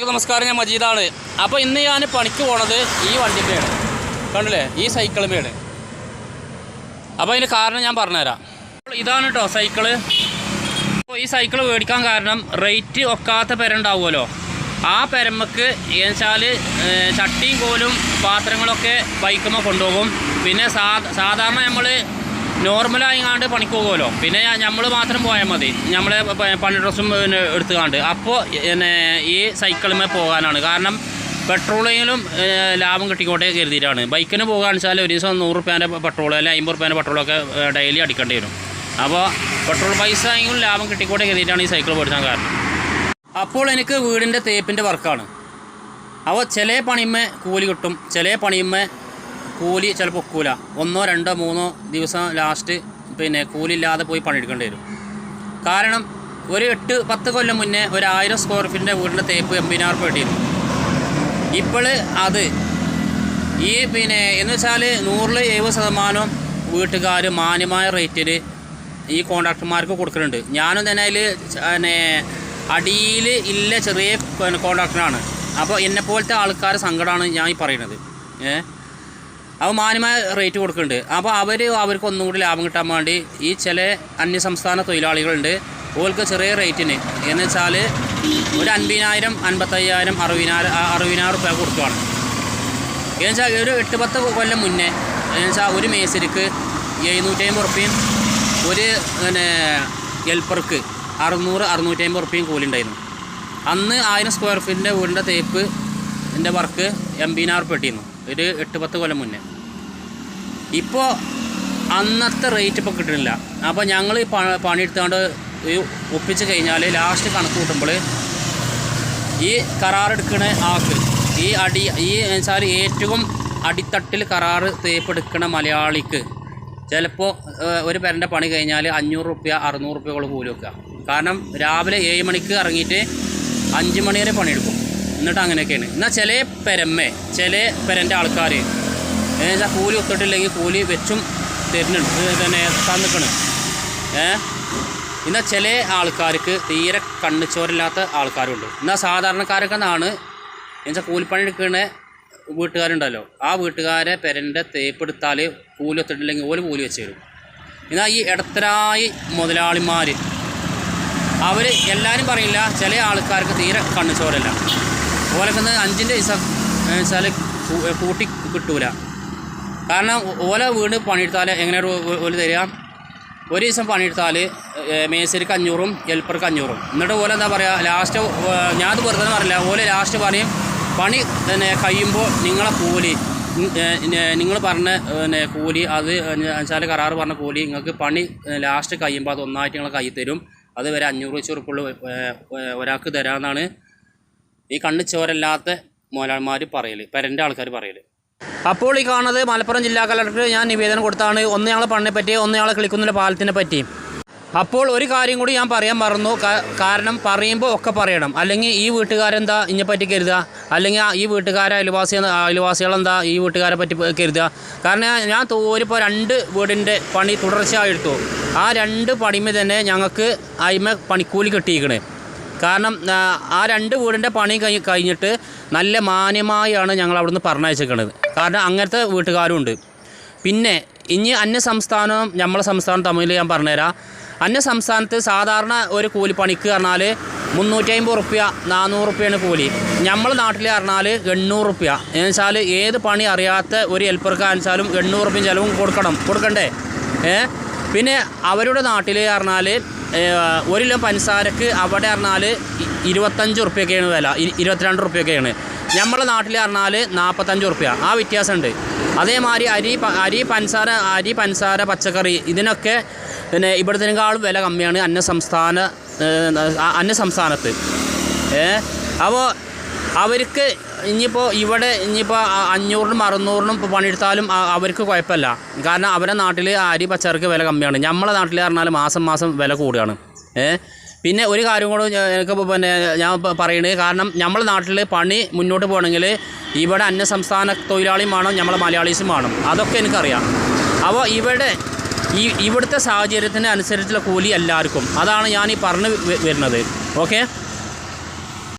നമസ്കാരം ഞാൻ മജീദാണ്. അപ്പോൾ ഇന്ന് ഞാൻ പണിക്ക് പോണത് ഈ വണ്ടിമ്മയാണ് കണ്ടില്ലേ? ഈ സൈക്കിളുമ്മയാണ് അപ്പോൾ അതിന് കാരണം ഞാൻ പറഞ്ഞുതരാം. ഇതാണ് കേട്ടോ സൈക്കിൾ. അപ്പോൾ ഈ സൈക്കിൾ മേടിക്കാൻ കാരണം റേറ്റ് ഒക്കാത്ത പെരണ്ടാവുമല്ലോ. ആ പെരമ്മക്ക് എന്നുവെച്ചാൽ ചട്ടിയും കോലും പാത്രങ്ങളൊക്കെ ബൈക്കുമ്പോൾ കൊണ്ടുപോകും. പിന്നെ സാധാരണ നമ്മൾ നോർമലായിങ്ങാണ്ട് പണിക്ക് പോകുമല്ലോ പിന്നെ നമ്മൾ മാത്രം പോയാൽ മതി. നമ്മളെ പണി ഡ്രസ്സും പിന്നെ എടുത്തുകാണ്ട് അപ്പോൾ പിന്നെ ഈ സൈക്കിളിന്മേൽ പോകാനാണ്. കാരണം പെട്രോളിലും ലാഭം കിട്ടിക്കോട്ടെ കരുതിയിട്ടാണ്. ബൈക്കിന് പോകാൻ വെച്ചാൽ ഒരു ദിവസം നൂറ് റുപ്യേന്റെ പെട്രോൾ അല്ലെങ്കിൽ അമ്പത് റുപ്യേന്റെ പെട്രോളൊക്കെ ഡെയിലി അടിക്കേണ്ടി വരും. അപ്പോൾ പെട്രോൾ പൈസ എങ്കിലും ലാഭം കിട്ടിക്കോട്ടെ കരുതിയിട്ടാണ് ഈ സൈക്കിൾ പഠിച്ചാൻ കാരണം. അപ്പോൾ എനിക്ക് വീടിന്റെ തേപ്പിന്റെ വർക്കാണ്. അപ്പോൾ ചില പണിമേ കൂലി കിട്ടും. ചില പണിയുമ്മേ കൂലി ചിലപ്പോൾ ഒക്കൂല. ഒന്നോ രണ്ടോ മൂന്നോ ദിവസം ലാസ്റ്റ് പിന്നെ കൂലി ഇല്ലാതെ പോയി പണിയെടുക്കേണ്ടി വരും. കാരണം ഒരു എട്ട് പത്ത് കൊല്ലം മുന്നേ ഒരു ആയിരം സ്ക്വയർ ഫീറ്റിന്റെ വീടിന്റെ തേപ്പ് എൺപതിനായിരം പെട്ടിരുന്നു ഇപ്പോൾ അത് ഈ പിന്നെ എന്ന് വെച്ചാൽ നൂറിൽ എഴുപത് ശതമാനം വീട്ടുകാർ മാന്യമായ റേറ്റിൽ ഈ കോൺട്രാക്ടർമാർക്ക് കൊടുക്കുന്നുണ്ട്. ഞാനും തന്നെ അതിൽ പിന്നെ അടിയിൽ ഇല്ല ചെറിയ കോൺട്രാക്ടറാണ് അപ്പോൾ എന്നെപ്പോലത്തെ ആൾക്കാർ സങ്കടമാണ് ഞാൻ ഈ പറയുന്നത്. ഏ അപ്പോൾ മാന്യമായ റേറ്റ് കൊടുക്കുന്നുണ്ട്. അപ്പോൾ അവർ അവർക്ക് ഒന്നും കൂടി ലാഭം കിട്ടാൻ വേണ്ടി ഈ ചില അന്യസംസ്ഥാന തൊഴിലാളികളുണ്ട്. ഓൾക്ക് ചെറിയ റേറ്റിന് എന്ന് വെച്ചാൽ ഒരു അൻപതിനായിരം അൻപത്തയ്യായിരം അറുപതിനായിരം അറുപതിനായിരം റുപ്യ കൊടുക്കുകയാണ് എന്ന് വെച്ചാൽ ഒരു എട്ട് പത്ത് കൊല്ലം മുന്നേ എന്ന് വെച്ചാൽ ഒരു മേസരിക്ക് എഴുന്നൂറ്റി അമ്പത് റുപ്യയും ഒരു പിന്നെ ഹെൽപ്പർക്ക് അറുന്നൂറ് അറുന്നൂറ്റി അമ്പത് റുപ്യയും കൂലി ഉണ്ടായിരുന്നു. അന്ന് ആയിരം സ്ക്വയർ ഫീറ്റിന്റെ വീടിന്റെ തേപ്പ് എന്റെ വർക്ക് എൺപതിനായിരം റുപ്യ കിട്ടിയിരുന്നു. ഒരു എട്ട് പത്ത് കൊല്ലം മുന്നേ. ഇപ്പോൾ അന്നത്തെ റേറ്റ് ഇപ്പോൾ കിട്ടുന്നില്ല അപ്പോൾ ഞങ്ങൾ ഈ പ- പണിയെടുത്തുകൊണ്ട് ഈ ഒപ്പിച്ച് കഴിഞ്ഞാൽ ലാസ്റ്റ് കണക്ക് കൂട്ടുമ്പോൾ ഈ കരാറെടുക്കണ ആൾക്ക് ഈ അടി ഈ വെച്ചാൽ ഏറ്റവും അടിത്തട്ടിൽ കരാർ തേപ്പെടുക്കണ മലയാളിക്ക് ചിലപ്പോൾ ഒരു പേരന്റെ പണി കഴിഞ്ഞാൽ അഞ്ഞൂറ് റുപ്യ അറുന്നൂറ് റുപ്യകൾ കൂലി വെക്കുക കാരണം രാവിലെ ഏഴ് മണിക്ക് ഇറങ്ങിയിട്ട് അഞ്ച് മണി വരെ പണിയെടുക്കും. എന്നിട്ട് അങ്ങനെയൊക്കെയാണ്. എന്നാൽ ചില പെരമ്മേ ചില പെരന്റെ ആൾക്കാർ എന്നുവെച്ചാൽ കൂലി ഒത്തിട്ടില്ലെങ്കിൽ കൂലി വെച്ചും തരുന്നുണ്ട്. തന്നെ തന്നിക്കണ് ഏ? എന്നാൽ ചില ആൾക്കാർക്ക് തീരെ കണ്ണിച്ചോരില്ലാത്ത ആൾക്കാരുണ്ട്. എന്നാൽ സാധാരണക്കാരൊക്കെ എന്നാണ് എന്നുവെച്ചാൽ കൂലിപ്പണി എടുക്കുന്ന വീട്ടുകാരുണ്ടല്ലോ. ആ വീട്ടുകാരെ പെരന്റെ തേപ്പെടുത്താൽ കൂലി ഒത്തിട്ടില്ലെങ്കിൽ ഓൽ കൂലി വെച്ച് തരും. എന്നാൽ ഈ ഇടത്തരായി മുതലാളിമാർ അവർ എല്ലാവരും പറയില്ല ചില ആൾക്കാർക്ക് തീരെ കണ്ണിച്ചോരല്ല ഓലൊക്കെ അഞ്ചിന്റെ പൈസ വെച്ചാൽ കൂട്ടി കിട്ടൂല. കാരണം ഓല വീട് പണിയെടുത്താൽ എങ്ങനെയാണ് ഓൽ തരിക? ഒരു ദിവസം പണിയെടുത്താൽ മേസരിക്ക് അഞ്ഞൂറും ഹെൽപ്പർക്ക് അഞ്ഞൂറും. എന്നിട്ട് ഓല എന്താ പറയുക ലാസ്റ്റ് ഞാനത് വെറുതെ പറയില്ല. ഓല ലാസ്റ്റ് പറയും പണി പിന്നെ കഴിയുമ്പോൾ നിങ്ങളെ കൂലി നിങ്ങൾ പറഞ്ഞ പിന്നെ കൂലി അത് വെച്ചാൽ കരാറ് പറഞ്ഞ കൂലി നിങ്ങൾക്ക് പണി ലാസ്റ്റ് കഴിയുമ്പോൾ അത് ഒന്നായിട്ട് നിങ്ങൾ കൈ തരും. അത് വരെ അഞ്ഞൂറ് വെച്ച് ഉറുപ്പുള്ള ഒരാൾക്ക് തരാമെന്നാണ് ഈ കണ്ണ് ചോരല്ലാത്ത മുതലാളിമാർ പറയൽ പെരന്റെ ആൾക്കാർ പറയൽ അപ്പോൾ ഈ കാണുന്നത് മലപ്പുറം ജില്ലാ കളക്ടർ ഞാൻ നിവേദനം കൊടുത്താണ്. ഒന്ന് ഞങ്ങളെ പണിനെ പറ്റി ഒന്ന് ഞങ്ങളെ പാലത്തിനെ പറ്റി. അപ്പോൾ ഒരു കാര്യം കൂടി ഞാൻ പറയാൻ മറന്നു. കാരണം പറയുമ്പോൾ ഒക്കെ പറയണം. അല്ലെങ്കിൽ ഈ വീട്ടുകാരെന്താ ഇതിനെ പറ്റി കരുതുക അല്ലെങ്കിൽ ഈ വീട്ടുകാരെ അയൽവാസി അയൽവാസികളെന്താ ഈ വീട്ടുകാരെ പറ്റി കരുതുക കാരണം ഞാൻ- തോരിപ്പോൾ രണ്ട് വീടിന്റെ പണി തുടർച്ചയായി എടുത്തു. ആ രണ്ട് പണിമേ തന്നെ ഞങ്ങൾക്ക് അതിമ പണിക്കൂലി കിട്ടിയിരിക്കണേ. കാരണം ആ, രണ്ട് വീടിന്റെ പണി കഴി കഴിഞ്ഞിട്ട് നല്ല മാന്യമായാണ് ഞങ്ങൾ അവിടുന്ന് പറഞ്ഞയച്ചേക്കണത് കാരണം അങ്ങനത്തെ വീട്ടുകാരും ഉണ്ട് പിന്നെ ഇനി അന്യ സംസ്ഥാനവും നമ്മളെ സംസ്ഥാനം തമ്മിൽ ഞാൻ പറഞ്ഞുതരാം. അന്യ സംസ്ഥാനത്ത് സാധാരണ ഒരു കൂലിപ്പണിക്ക് പറഞ്ഞാൽ മുന്നൂറ്റി അമ്പത് റുപ്യ നാനൂറ് റുപ്യാണ് കൂലി. നമ്മളെ നാട്ടിൽ പറഞ്ഞാൽ എണ്ണൂറ് റുപ്യ. എന്ന് വെച്ചാൽ ഏത് പണി അറിയാത്ത ഒരു ഹെൽപ്പർക്ക് വെച്ചാലും എണ്ണൂറ് റുപ്യ ചിലവും കൊടുക്കണം. കൊടുക്കണ്ടേ? പിന്നെ അവരുടെ നാട്ടിൽ പറഞ്ഞാൽ ഒരു കിലോ പഞ്ചസാരക്ക് അവിടെ പറഞ്ഞാൽ ഇരുപത്തഞ്ച് ഉറുപ്പ്യൊക്കെയാണ് വില. ഇരുപത്തിരണ്ട് ഉറുപ്പ്യൊക്കെയാണ് നമ്മളെ നാട്ടിൽ പറഞ്ഞാൽ നാൽപ്പത്തഞ്ച് ഉറുപ്പ്യ. ആ വ്യത്യാസമുണ്ട് അതേമാതിരി അരി അരി പഞ്ചസാര അരി പഞ്ചസാര പച്ചക്കറി ഇതിനൊക്കെ പിന്നെ ഇവിടത്തേക്കാളും വില കമ്മിയാണ് അന്യ സംസ്ഥാന അന്യ സംസ്ഥാനത്ത്. അപ്പോൾ അവർക്ക് ഇനിയിപ്പോൾ ഇവിടെ ഇനിയിപ്പോൾ അഞ്ഞൂറിനും അറുന്നൂറിനും ഇപ്പോൾ പണിയെടുത്താലും അവർക്ക് കുഴപ്പമില്ല. കാരണം അവരുടെ നാട്ടിൽ അരി പച്ചക്കറിക്ക് വില കമ്മിയാണ്. നമ്മളെ നാട്ടിൽ പറഞ്ഞാൽ മാസം മാസം വില കൂടുകയാണ്. ഏ? പിന്നെ ഒരു കാര്യം കൂടെ എനിക്ക് പിന്നെ ഞാൻ പറയുന്നത് കാരണം നമ്മളെ നാട്ടിൽ പണി മുന്നോട്ട് പോകണമെങ്കിൽ ഇവിടെ അന്യ സംസ്ഥാന തൊഴിലാളിയും വേണം നമ്മളെ മലയാളീസും വേണം അതൊക്കെ എനിക്കറിയാം. അപ്പോൾ ഇവിടെ ഈ ഇവിടുത്തെ സാഹചര്യത്തിന് അനുസരിച്ചുള്ള കൂലി എല്ലാവർക്കും. അതാണ് ഞാൻ ഈ പറഞ്ഞു വരുന്നത്. ഓക്കെ?